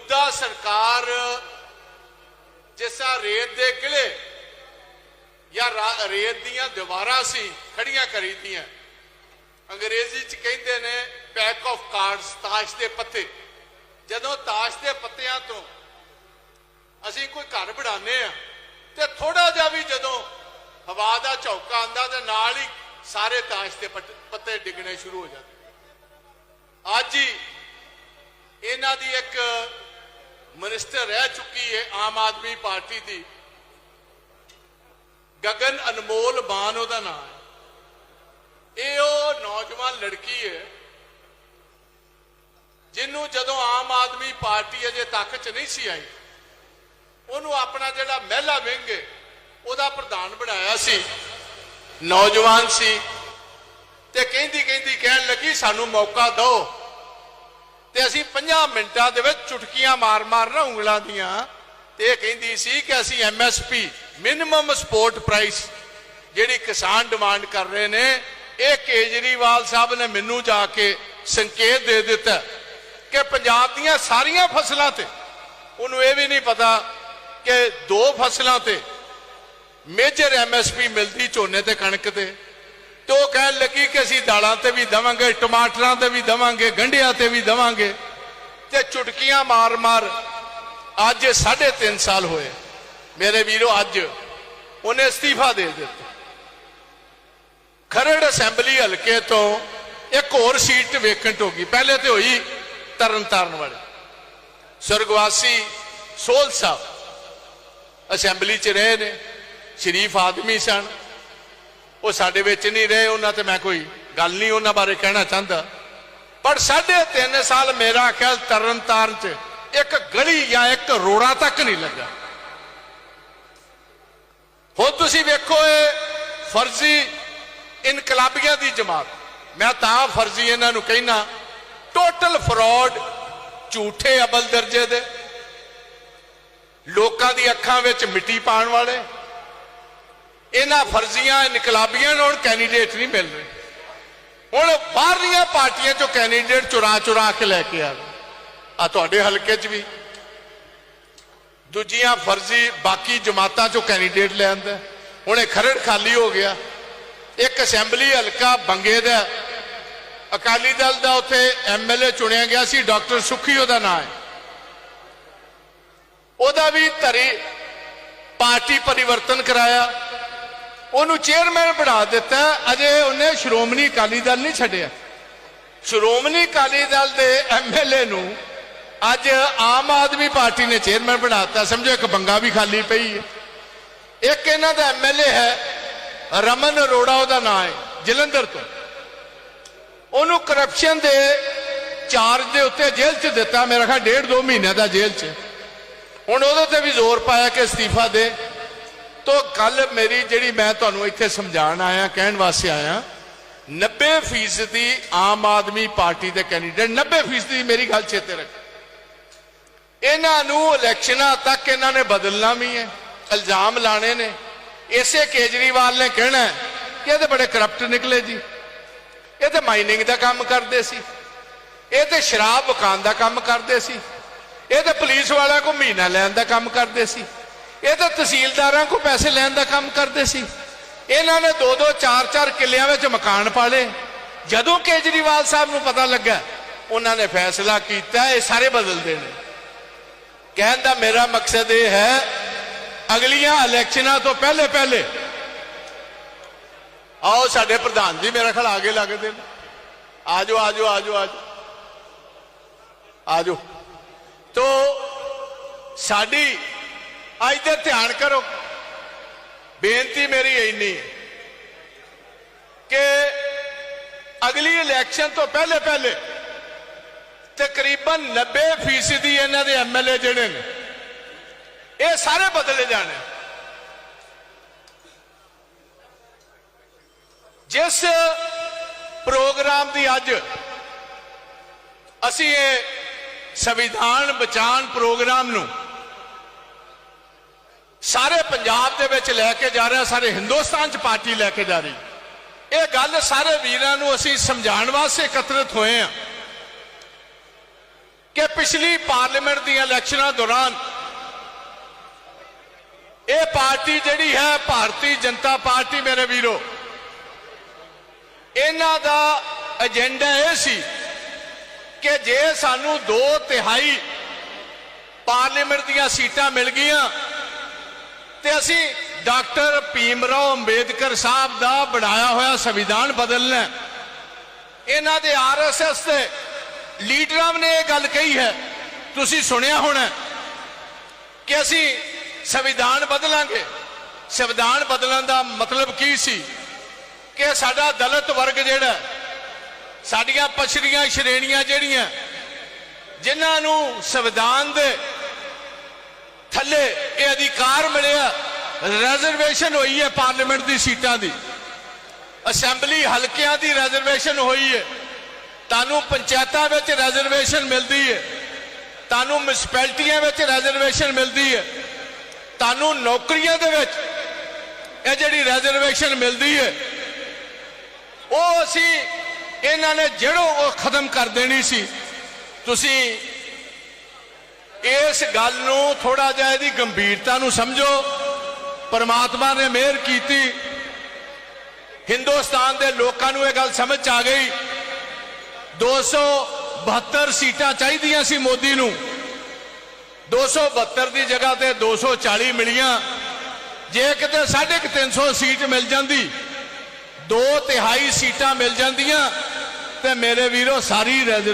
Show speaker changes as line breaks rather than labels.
ਮੌਜੂਦਾ ਸਰਕਾਰ ਜਿਸਾ ਰੇਤ ਦੇ ਕਿਲੇ ਜਾਂ ਰੇਤ ਦੀਆਂ ਦੀਵਾਰਾਂ ਸੀ, ਖੜੀਆਂ ਕਰੀਦੀਆਂ ਅੰਗਰੇਜ਼ੀ ਚ ਕਹਿੰਦੇ ਨੇ, ਪੈਕ ਆਫ ਕਾਰਡਸ, ਤਾਸ਼ ਦੇ ਪੱਤੇ। ਜਦੋਂ ਤਾਸ਼ ਦੇ ਪੱਤਿਆਂ ਤੋਂ ਅਸੀਂ ਕੋਈ ਘਰ ਬਣਾਉਂਦੇ ਆ ਤੇ ਥੋੜਾ ਜਿਹਾ ਵੀ ਜਦੋਂ ਹਵਾ ਦਾ ਝੌਕਾ ਆਂਦਾ ਤੇ ਨਾਲ ਹੀ ਸਾਰੇ ਤਾਸ਼ ਦੇ ਪੱਤੇ ਡਿੱਗਣੇ ਸ਼ੁਰੂ ਹੋ ਜਾਂਦੇ। ਅੱਜ ਹੀ ਇਹਨਾਂ ਦੀ ਇੱਕ ਮਿਨਿਸਟਰ ਰਹਿ ਚੁੱਕੀ ਹੈ ਆਮ ਆਦਮੀ ਪਾਰਟੀ ਦੀ। ਗਗਨ ਅਨਮੋਲ ਬਾਨ ਉਹਦਾ ਨਾਮ ਹੈ। ਇਹ ਉਹ ਨੌਜਵਾਨ ਲੜਕੀ ਹੈ ਜਿਹਨੂੰ ਜਦੋਂ ਆਮ ਆਦਮੀ ਪਾਰਟੀ ਅਜੇ ਤੱਕ ਚ ਨਹੀਂ ਸੀ ਆਈ, ਉਹਨੂੰ ਆਪਣਾ ਜਿਹੜਾ ਮਹਿਲਾ ਵਿੰਗ ਹੈ ਉਹਦਾ ਪ੍ਰਧਾਨ ਬਣਾਇਆ ਸੀ। ਨੌਜਵਾਨ ਸੀ ਤੇ ਕਹਿੰਦੀ ਕਹਿੰਦੀ ਕਹਿਣ ਲੱਗੀ, ਸਾਨੂੰ ਮੌਕਾ ਦਿਓ। ਤੇ ਅਸੀਂ 50 ਮਿੰਟਾਂ ਦੇ ਵਿੱਚ ਚੁਟਕੀਆਂ ਮਾਰ-ਮਾਰ ਨਾ ਉਂਗਲਾਂ ਦੀਆਂ ਤੇ ਇਹ ਕਹਿੰਦੀ ਸੀ ਕਿ ਅਸੀਂ ਐਮਐਸਪੀ ਮਿਨੀਮਮ ਸਪੋਰਟ ਪ੍ਰਾਈਸ ਜਿਹੜੀ ਕਿਸਾਨ ਡਿਮਾਂਡ ਕਰ ਰਹੇ ਨੇ, ਇਹ ਕੇਜਰੀਵਾਲ ਸਾਹਿਬ ਨੇ ਮੈਨੂੰ ਜਾ ਕੇ ਸੰਕੇਤ ਦੇ ਦਿੱਤਾ ਕਿ ਪੰਜਾਬ ਦੀਆਂ ਸਾਰੀਆਂ ਫਸਲਾਂ ਤੇ, ਉਹਨੂੰ ਇਹ ਵੀ ਨਹੀਂ ਪਤਾ ਕਿ ਦੋ ਫਸਲਾਂ ਤੇ ਮੇਜਰ ਐਮਐਸਪੀ ਮਿਲਦੀ ਝੋਨੇ ਤੇ ਕਣਕ ਤੇ। ਤੇ ਉਹ ਕਹਿਣ ਲੱਗੀ ਕਿ ਅਸੀਂ ਦਾਲਾਂ ਤੇ ਵੀ ਦਵਾਂਗੇ, ਟਮਾਟਰਾਂ ਤੇ ਵੀ ਦਵਾਂਗੇ, ਗੰਢਿਆਂ ਤੇ ਵੀ ਦਵਾਂਗੇ ਤੇ ਚੁਟਕੀਆਂ ਮਾਰ-ਮਾਰ ਅੱਜ 3.5 ਸਾਲ ਹੋਏ। ਮੇਰੇ ਵੀਰੋ, ਅੱਜ ਉਹਨੇ ਅਸਤੀਫਾ ਦੇ ਦਿੱਤਾ। ਖਰੜ ਅਸੈਂਬਲੀ ਹਲਕੇ ਤੋਂ ਇੱਕ ਹੋਰ ਸੀਟ ਵੇਕੰਟ ਹੋ ਗਈ ਪਹਿਲੇ ਤੇ ਹੋਈ ਤਰਨਤਾਰਨ ਵਾਲੇ। ਸਰਗਵਾਸੀ ਸੋਲ ਸਾਹਿਬ ਅਸੈਂਬਲੀ 'ਚ ਰਹੇ ਨੇ, ਸ਼ਰੀਫ ਆਦਮੀ ਸਨ। ਉਹ ਸਾਡੇ ਵਿੱਚ ਨਹੀਂ ਰਹੇ, ਉਹਨਾਂ ਤੇ ਮੈਂ ਕੋਈ ਗੱਲ ਨਹੀਂ ਉਹਨਾਂ ਬਾਰੇ ਕਹਿਣਾ ਚਾਹੁੰਦਾ। ਪਰ ਸਾਢੇ 3 ਸਾਲ ਮੇਰਾ ਖਿਆਲ ਤਰਨਤਾਰਨ 'ਚ ਇੱਕ ਗਲੀ ਜਾਂ ਇੱਕ ਰੋੜਾ ਤੱਕ ਨਹੀਂ ਲੱਗਾ। ਹੁਣ ਤੁਸੀਂ ਵੇਖੋ ਇਹ ਫਰਜ਼ੀ ਇਨਕਲਾਬੀਆਂ ਦੀ ਜਮਾਤ। ਮੈਂ ਤਾਂ ਫਰਜ਼ੀ ਇਹਨਾਂ ਨੂੰ ਕਹਿਣਾ ਟੋਟਲ ਫਰਾਡ ਝੂਠੇ ਅਬਲ ਦਰਜੇ ਦੇ। ਲੋਕਾਂ ਦੀ ਅੱਖਾਂ ਵਿੱਚ ਮਿੱਟੀ ਪਾਉਣ ਵਾਲੇ ਇਹਨਾਂ ਫਰਜ਼ੀਆਂ ਇਨਕਲਾਬੀਆਂ ਨੂੰ ਹੁਣ ਕੈਂਡੀਡੇਟ ਨਹੀਂ ਮਿਲ ਰਹੇ। ਹੁਣ ਬਾਹਰਲੀਆਂ ਪਾਰਟੀਆਂ ਚੋਂ ਕੈਂਡੀਡੇਟ ਚੁਰਾ ਚੁਰਾ ਕੇ ਲੈ ਕੇ ਆ ਆ ਤੁਹਾਡੇ ਹਲਕੇ 'ਚ ਵੀ। ਦੂਜੀਆਂ ਫਰਜ਼ੀ ਬਾਕੀ ਜਮਾਤਾਂ ਚੋਂ ਕੈਂਡੀਡੇਟ ਲੈ ਆਂਦਾ। ਹੁਣ ਇਹ ਖਰੜ ਖਾਲੀ ਹੋ ਗਿਆ। ਇੱਕ ਅਸੈਂਬਲੀ ਹਲਕਾ ਬੰਗੇ ਦਾ ਅਕਾਲੀ ਦਲ ਦਾ ਉੱਥੇ ਐਮਐਲਏ ਚੁਣਿਆ ਗਿਆ ਸੀ, ਡਾਕਟਰ ਸੁਖੀ ਉਹਦਾ ਨਾਮ ਹੈ। ਉਹਦਾ ਵੀ ਧਰੀ ਪਾਰਟੀ ਪਰਿਵਰਤਨ ਕਰਾਇਆ। ਉਹਨੂੰ ਚੇਅਰਮੈਨ ਬਣਾ ਦਿੱਤਾ ਅਜੇ ਉਹਨੇ ਸ਼੍ਰੋਮਣੀ ਅਕਾਲੀ ਦਲ ਨਹੀਂ ਛੱਡਿਆ। ਸ਼੍ਰੋਮਣੀ ਅਕਾਲੀ ਦਲ ਦੇ ਐਮਐਲਏ ਨੂੰ ਅੱਜ ਆਮ ਆਦਮੀ ਪਾਰਟੀ ਨੇ ਚੇਅਰਮੈਨ ਬਣਾਤਾ ਸਮਝੋ, ਇੱਕ ਬੰਗਾ ਵੀ ਖਾਲੀ ਪਈ ਹੈ। ਇੱਕ ਇਹਨਾਂ ਦਾ ਐਮਐਲਏ ਹੈ, ਰਮਨ ਅਰੋੜਾ, ਉਹਦਾ ਨਾਮ ਹੈ, ਜਲੰਧਰ ਤੋਂ। ਉਹਨੂੰ ਕਰਪਸ਼ਨ ਦੇ ਚਾਰਜ ਦੇ ਉੱਤੇ ਜੇਲ੍ਹ 'ਚ ਦਿੱਤਾ। ਮੇਰਾ ਖਿਆਲ ਡੇਢ ਦੋ ਮਹੀਨਿਆਂ ਦਾ ਜੇਲ੍ਹ 'ਚ। ਹੁਣ ਉਹਦੇ ਤੇ ਵੀ ਜ਼ੋਰ ਪਾਇਆ ਕਿ ਅਸਤੀਫਾ ਦੇ। ਤੋ ਗੱਲ ਮੇਰੀ ਜਿਹੜੀ ਮੈਂ ਤੁਹਾਨੂੰ ਇੱਥੇ ਸਮਝਾਉਣ ਆਇਆ, ਕਹਿਣ ਵਾਸਤੇ ਆਇਆ 90% ਆਮ ਆਦਮੀ ਪਾਰਟੀ ਦੇ ਕੈਂਡੀਡੇਟ 90% ਮੇਰੀ ਗੱਲ ਚੇਤੇ ਰੱਖ। ਇਹਨਾਂ ਨੂੰ ਇਲੈਕਸ਼ਨਾਂ ਤੱਕ ਇਹਨਾਂ ਨੇ ਬਦਲਣਾ ਵੀ ਹੈ, ਇਲਜ਼ਾਮ ਲਾਣੇ ਨੇ। ਇਸੇ ਕੇਜਰੀਵਾਲ ਨੇ ਕਹਿਣਾ ਕਿ ਇਹ ਤੇ ਬੜੇ ਕਰਪਟ ਨਿਕਲੇ ਜੀ। ਇਹ ਤੇ ਮਾਈਨਿੰਗ ਦਾ ਕੰਮ ਕਰਦੇ ਸੀ। ਇਹ ਤੇ ਸ਼ਰਾਬ ਵਿਕਾਉਣ ਦਾ ਕੰਮ ਕਰਦੇ ਸੀ। ਇਹ ਤੇ ਪੁਲਿਸ ਵਾਲਿਆਂ ਕੋ ਮਹੀਨਾ ਲੈਣ ਦਾ ਕੰਮ ਕਰਦੇ ਸੀ। ਇਹ ਤਾਂ ਤਹਿਸੀਲਦਾਰਾਂ ਕੋ ਪੈਸੇ ਲੈਣ ਦਾ ਕੰਮ ਕਰਦੇ ਸੀ। ਇਹਨਾਂ ਨੇ ਦੋ ਦੋ, ਚਾਰ ਚਾਰ ਕਿੱਲਿਆਂ ਵਿੱਚ ਮਕਾਨ ਪਾਲੇ। ਜਦੋਂ ਕੇਜਰੀਵਾਲ ਸਾਹਿਬ ਨੂੰ ਪਤਾ ਲੱਗਾ, ਉਹਨਾਂ ਨੇ ਫੈਸਲਾ ਕੀਤਾ, ਇਹ ਸਾਰੇ ਬਦਲਦੇ ਨੇ। ਕਹਿਣ ਦਾ ਮੇਰਾ ਮਕਸਦ ਇਹ ਹੈ, ਅਗਲੀਆਂ ਇਲੈਕਸ਼ਨਾਂ ਤੋਂ ਪਹਿਲੇ ਪਹਿਲੇ ਆਓ ਸਾਡੇ ਪ੍ਰਧਾਨ ਜੀ ਮੇਰਾ ਖਿਆਲ ਆਗੇ ਲੱਗਦੇ ਨੇ। ਆਜੋ ਆਜੋ ਆਜੋ ਆਜੋ। ਆਜੋ। ਤੋ ਸਾਡੀ ਅੱਜ ਤੇ ਧਿਆਨ ਕਰੋ। ਬੇਨਤੀ ਮੇਰੀ ਇੰਨੀ ਹੈ ਕਿ ਅਗਲੀ ਇਲੈਕਸ਼ਨ ਤੋਂ ਪਹਿਲੇ ਪਹਿਲੇ ਤਕਰੀਬਨ 90% ਇਹਨਾਂ ਦੇ ਐਮਐਲਏ ਜਿਹੜੇ ਨੇ, ਇਹ ਸਾਰੇ ਬਦਲੇ ਜਾਣੇ। ਜਿਸ ਪ੍ਰੋਗਰਾਮ ਦੀ ਅੱਜ ਅਸੀਂ ਇਹ ਸੰਵਿਧਾਨ ਬਚਾਉਣ ਪ੍ਰੋਗਰਾਮ ਨੂੰ ਸਾਰੇ ਪੰਜਾਬ ਦੇ ਵਿੱਚ ਲੈ ਕੇ ਜਾ ਰਿਹਾ, ਸਾਰੇ ਹਿੰਦੁਸਤਾਨ 'ਚ ਪਾਰਟੀ ਲੈ ਕੇ ਜਾ ਰਹੀ। ਇਹ ਗੱਲ ਸਾਰੇ ਵੀਰਾਂ ਨੂੰ ਅਸੀਂ ਸਮਝਾਉਣ ਵਾਸਤੇ ਇਕੱਤਰਿਤ ਹੋਏ ਆ ਕਿ ਪਿਛਲੀ ਪਾਰਲੀਮੈਂਟ ਦੀਆਂ ਇਲੈਕਸ਼ਨਾਂ ਦੌਰਾਨ ਇਹ ਪਾਰਟੀ ਜਿਹੜੀ ਹੈ, ਭਾਰਤੀ ਜਨਤਾ ਪਾਰਟੀ ਮੇਰੇ ਵੀਰੋ, ਇਹਨਾਂ ਦਾ ਏਜੰਡਾ ਇਹ ਸੀ ਕਿ ਜੇ ਸਾਨੂੰ 2 ਤਿਹਾਈ ਪਾਰਲੀਮੈਂਟ ਦੀਆਂ ਸੀਟਾਂ ਮਿਲ ਗਈਆਂ ਤੇ ਅਸੀਂ ਡਾਕਟਰ ਭੀਮਰਾਓ ਅੰਬੇਦਕਰ ਸਾਹਿਬ ਦਾ ਬਣਾਇਆ ਹੋਇਆ ਸੰਵਿਧਾਨ ਬਦਲਣਾ ਇਹਨਾਂ ਦੇ ਆਰਐਸਐਸ ਦੇ ਲੀਡਰਾਂ ਨੇ ਇਹ ਗੱਲ ਕਹੀ ਹੈ। ਤੁਸੀਂ ਸੁਣਿਆ ਹੋਣਾ ਕਿ ਅਸੀਂ ਸੰਵਿਧਾਨ ਬਦਲਾਂਗੇ। ਸੰਵਿਧਾਨ ਬਦਲਣ ਦਾ ਮਤਲਬ ਕੀ ਸੀ? ਕਿ ਸਾਡਾ ਦਲਿਤ ਵਰਗ ਜਿਹੜਾ ਸਾਡੀਆਂ ਪਛੜੀਆਂ ਸ਼੍ਰੇਣੀਆਂ ਜਿਹੜੀਆਂ, ਜਿਨ੍ਹਾਂ ਨੂੰ ਸੰਵਿਧਾਨ ਦੇ ਥੱਲੇ ਇਹ ਅਧਿਕਾਰ ਮਿਲਿਆ। ਰਿਜ਼ਰਵੇਸ਼ਨ ਹੋਈ ਹੈ ਪਾਰਲੀਮੈਂਟ ਦੀ ਸੀਟਾਂ ਦੀ। ਅਸੈਂਬਲੀ ਹਲਕਿਆਂ ਦੀ ਰਿਜ਼ਰਵੇਸ਼ਨ ਹੋਈ ਹੈ। ਤੁਹਾਨੂੰ ਪੰਚਾਇਤਾਂ ਵਿੱਚ ਰਿਜ਼ਰਵੇਸ਼ਨ ਮਿਲਦੀ ਹੈ। ਤੁਹਾਨੂੰ ਮਿਊਨਿਸਪੈਲਿਟੀਆਂ ਵਿੱਚ ਰਿਜ਼ਰਵੇਸ਼ਨ ਮਿਲਦੀ ਹੈ। ਤੁਹਾਨੂੰ ਨੌਕਰੀਆਂ ਦੇ ਵਿੱਚ ਇਹ ਜਿਹੜੀ ਰਿਜ਼ਰਵੇਸ਼ਨ ਮਿਲਦੀ ਹੈ, ਉਹ ਅਸੀਂ ਇਹਨਾਂ ਨੇ ਜਿਹੜੋ ਉਹ ਖਤਮ ਕਰ ਦੇਣੀ ਸੀ। ਤੁਸੀਂ ਇਸ ਗੱਲ ਨੂੰ ਥੋੜਾ ਜਿਹਾ ਇਹਦੀ ਗੰਭੀਰਤਾ ਨੂੰ ਸਮਝੋ। ਪਰਮਾਤਮਾ ਨੇ ਮਿਹਰ ਕੀਤੀ। ਹਿੰਦੁਸਤਾਨ ਦੇ ਲੋਕਾਂ ਨੂੰ ਇਹ ਗੱਲ ਸਮਝ 'ਚ ਆ ਗਈ। 272 ਸੀਟਾਂ ਚਾਹੀਦੀਆਂ ਸੀ ਮੋਦੀ ਨੂੰ। 272 ਦੀ ਜਗ੍ਹਾ ਤੇ 240 ਮਿਲੀਆਂ। ਜੇ ਕਿਤੇ 350 ਸੀਟ ਮਿਲ ਜਾਂਦੀ, ਦੋ ਤਿਹਾਈ ਸੀਟਾਂ ਮਿਲ ਜਾਂਦੀਆਂ ਤੇ ਮੇਰੇ ਵੀਰੋ ਸਾਰੀ ਰੈਜ਼ਰ